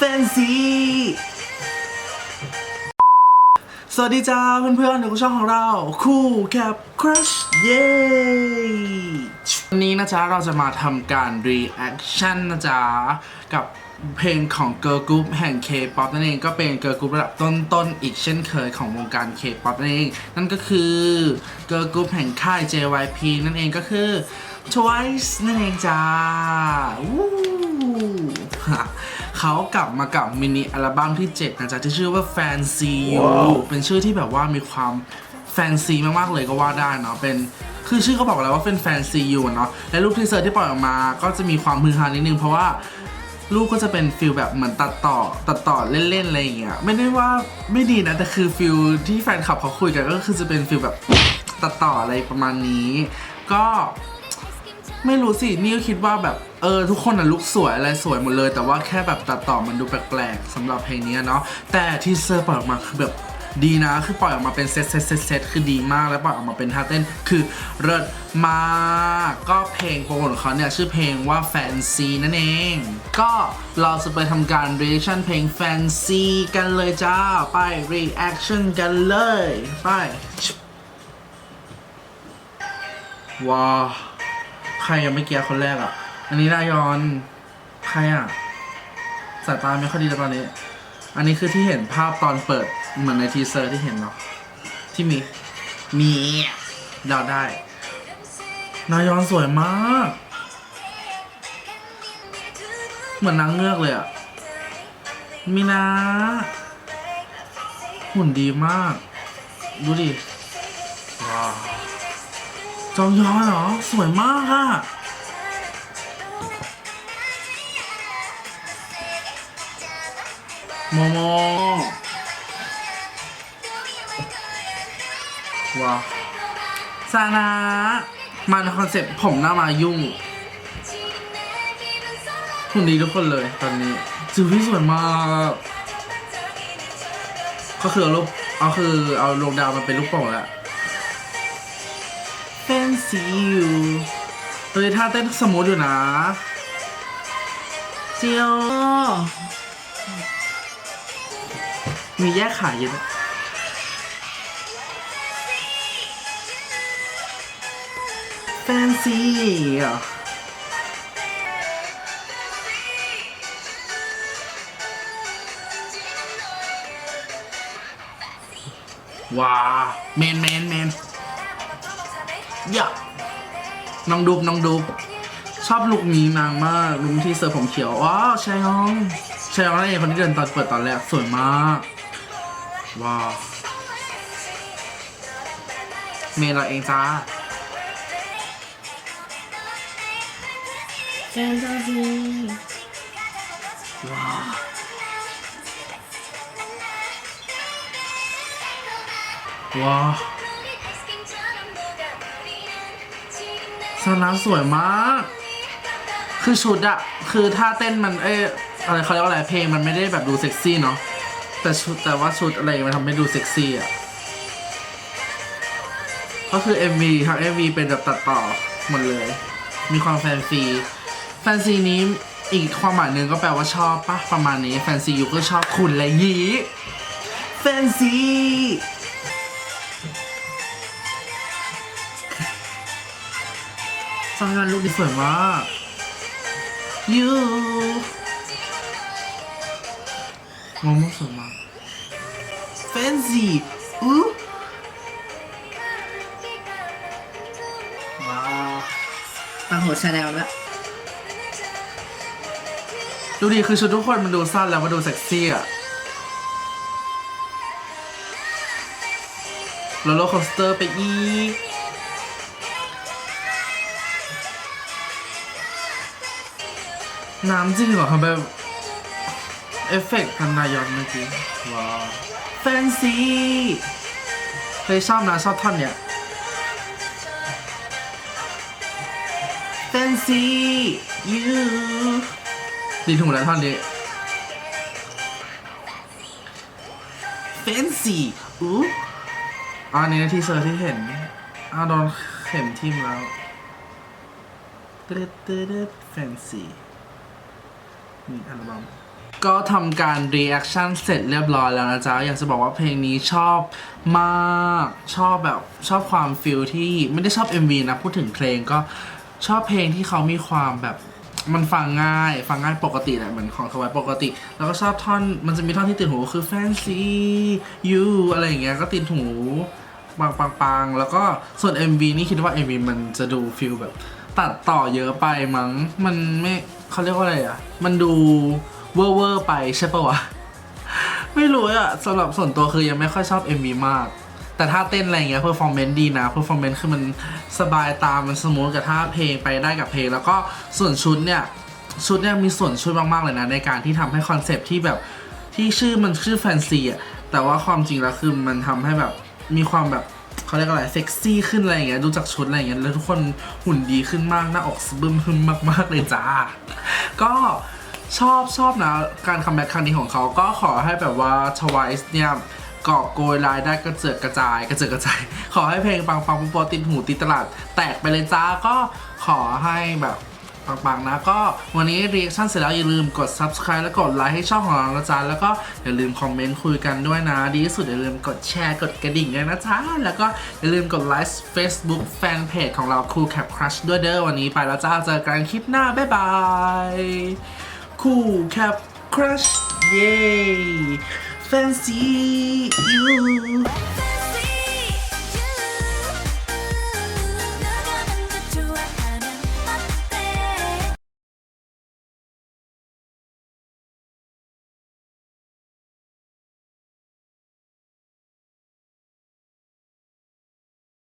Fancy สวัสดีจ้าเพื่อนๆในช่องของเรา คู่แคป Crush เย้วันนี้นะจ๊ะเราจะมาทำการ reaction นนะจ๊ะ กับเพลงของ Girl Group แห่ง K-pop นั่นเองก็เป็น Girl Group ระดับต้นๆอีกเช่นเคยของวงการ K-pop นั่นเอง นั่นก็คือ Girl Group แห่งค่าย JYP นั่นเองก็คือ Twice นั่นเองจ้าวู้ เขากลับมากับมินิอัลบั้มที่ 7 นะจ๊ะ ที่ชื่อว่า Fancy You เป็นชื่อที่แบบว่ามีความแฟนซีมากๆเลยก็ว่าได้เนาะเป็นคือชื่อเขาบอกแล้วว่าเป็น Fancy You เนาะและรูปทีเซอร์ที่ปล่อยออกมา ก็จะมีความมือฮานิดนึงเพราะว่ารูปก็จะเป็นฟิลแบบเหมือนตัดต่อตัดต่อเล่นๆอะไรอย่างเงี้ยไม่ได้ว่าไม่ดีนะแต่คือฟิลที่แฟนคลับเขาคุยกันก็คือจะเป็นฟิลแบบตัดต่ออะไรประมาณนี้ ก็ ไม่รู้สิ นี่ก็คิดว่าแบบเออทุกคนอะลุกสวยอะไรสวยหมดเลย แต่ว่าแค่แบบตัดต่อมันดูแปลกๆสำหรับเพลงนี้เนาะแต่ทีเซอร์ปล่อยออกมาคือแบบดีนะ คือปล่อยออกมาเป็นเซตเซตเซตเซตคือดีมากแล้วปล่อยออกมาเป็นท่าเต้นคือเลิศมากก็เพลงโปรโมทของเขาเนี่ย ชื่อเพลงว่า Fancy นั่นเอง ก็เราจะไปทำการ reaction เพลง Fancy กันเลยจ้า ไป reaction กันเลย ไปว้า ใครยังไม่เกียร์คนแรกอะ อันนี้นายอนใครอะสายตาไม่ค่อยดีแล้วตอนนี้ อันนี้คือที่เห็นภาพตอนเปิดเหมือนในทีเซอร์ที่เห็นเนาะที่มีมีเดาได้ นายอนสวยมาก เหมือนนางเงือกเลยอะมีนาหุ่นดีมาก ดูดิ ว้าว จองยอนเหรอ สวยมากอะโมโมว้าวซานะมาในคอนเซ็ปต์ผมหน้ามายุ่งหุ่นดีทุกคนเลยตอนนี้จิวพี่สวยมากก็คือเอารูปเอาคือเอาดวงดาวมาเป็นลูกโป่งแล้ว Fancy you เฮ้ยท่าเต้นสมูทอยู่นะ เจียว มีแยกขายเยอะแฟนซีอะว้าเมนเมนเมน อย่าน้องดูบน้องดูบชอบลุคนี้นางมากลุคที่เซอร์ผมเขียวว้าวชายองชายองนั่นเองคนที่เดินตอนเปิดตอนแรกสวยมากว้าวเมย์เราเองจ้าแฟนตซีว้าวว้าว ซานาสวยมาก คือชุดอะคือท่าเต้นมันเอ้ยอะไรเขาเรียกว่าอะไรเพลงมันไม่ได้แบบดูเซ็กซี่เนาะแต่ชุดแต่ว่าชุดอะไรมันทำให้ดูเซ็กซี่อะก็คือ MV ทั้ง MV เป็นแบบตัดต่อหมดเลย มีความแฟนซี แฟนซีนี้อีกความหมายหนึ่งก็แปลว่าชอบปะประมาณนี้ แฟนซีอยู่ก็ชอบคุณอะไรงี้แฟนซี สร้างงานลูกนี้สวยมากยูมองมุกสวยมากแฟนซีอู้ว้าวปังโหดชาแนลด้วยดูดิคือชุดทุกคนมันดูสั้นแล้วมันดูเซ็กซี่อะโรลเลอร์คอสเตอร์ไปอีก น้ำจริงเหรอครับแบบเอฟเฟกต์พันนายอนเมื่อกี้ว้าวแฟนซีเฮ้ยชอบนะชอบท่อนเนี้ยแฟนซียูดีถูกแล้วท่อนนี้แฟนซีอู้อันนี้ที่เซอร์ที่เห็นอ้าวโดนเข็มทิ่มแล้วตึ๊ดตึ๊ดตึ๊ดแฟนซีมี อัลบั้มก็ทำการ reaction เสร็จเรียบร้อยแล้วนะจ๊ะ อยากจะบอกว่าเพลงนี้ชอบมากชอบแบบชอบความฟิลที่ไม่ได้ชอบ MV นะ พูดถึงเพลงก็ชอบเพลงที่เขามีความแบบมันฟังง่ายฟังง่ายปกติแหละเหมือนของทวายปกติ แล้วก็ชอบท่อนมันจะมีท่อนที่ติดหูคือ fancy you อะไรอย่างเงี้ยก็ติดหูปังปังปังแล้วก็ส่วน MV นี่คิดว่า MV มันจะดูฟิลแบบตัดต่อเยอะไปมั้งมันไม่ เขาเรียกว่าอะไรอะ มันดูเวอร์เวอร์ไปใช่ปะวะ ไม่รู้อะสำหรับส่วนตัวคือยังไม่ค่อยชอบ MV มาก แต่ถ้าเต้นอะไรเงี้ยเพอร์ฟอร์แมนซ์ดีนะเพอร์ฟอร์แมนซ์คือมันสบายตามันสมูทกับท่าเพลงไปได้กับเพลง แล้วก็ส่วนชุดเนี่ย ชุดเนี่ยมีส่วนช่วยมาก ๆ เลยนะ ในการที่ทำให้คอนเซปที่แบบที่ชื่อมันชื่อแฟนซีอะแต่ว่าความจริงแล้วคือมันทำให้แบบมีความแบบ เขาเรียกอะไรเซ็กซี่ขึ้นอะไรอย่างเงี้ยดูจากชุดอะไรอย่างเงี้ยแล้วทุกคนหุ่นดีขึ้นมากหน้าอกสบึมขึ้นมาก ๆ เลยจ้า ก็ชอบชอบนะการคัมแบ็กครั้งนี้ของเขาก็ขอให้แบบว่าทวายส์เนี่ยกอบโกยรายได้กระเจิดกระจาย กระเจิดกระจาย ขอให้เพลงปังปังปุปอติดหูติดตลาด แตกไปเลยจ้าก็ขอให้แบบ ปังๆนะก็วันนี้ reaction เสร็จแล้วอย่าลืมกด subscribe และกดไลค์ให้ช่องของเรานะจ๊ะแล้วก็อย่าลืมคอมเมนต์คุยกันด้วยนะ ดีที่สุดอย่าลืมกดแชร์กดกระดิ่งด้วยนะจ๊ะแล้วก็อย่าลืมกดไลค์ Facebook Fanpage ของเรา Cool Cap Crush ด้วยเด้อวันนี้ไปแล้วจ้าเจอกันคลิปหน้าบ๊ายบาย Cool Cap Crush เย้ Fancy you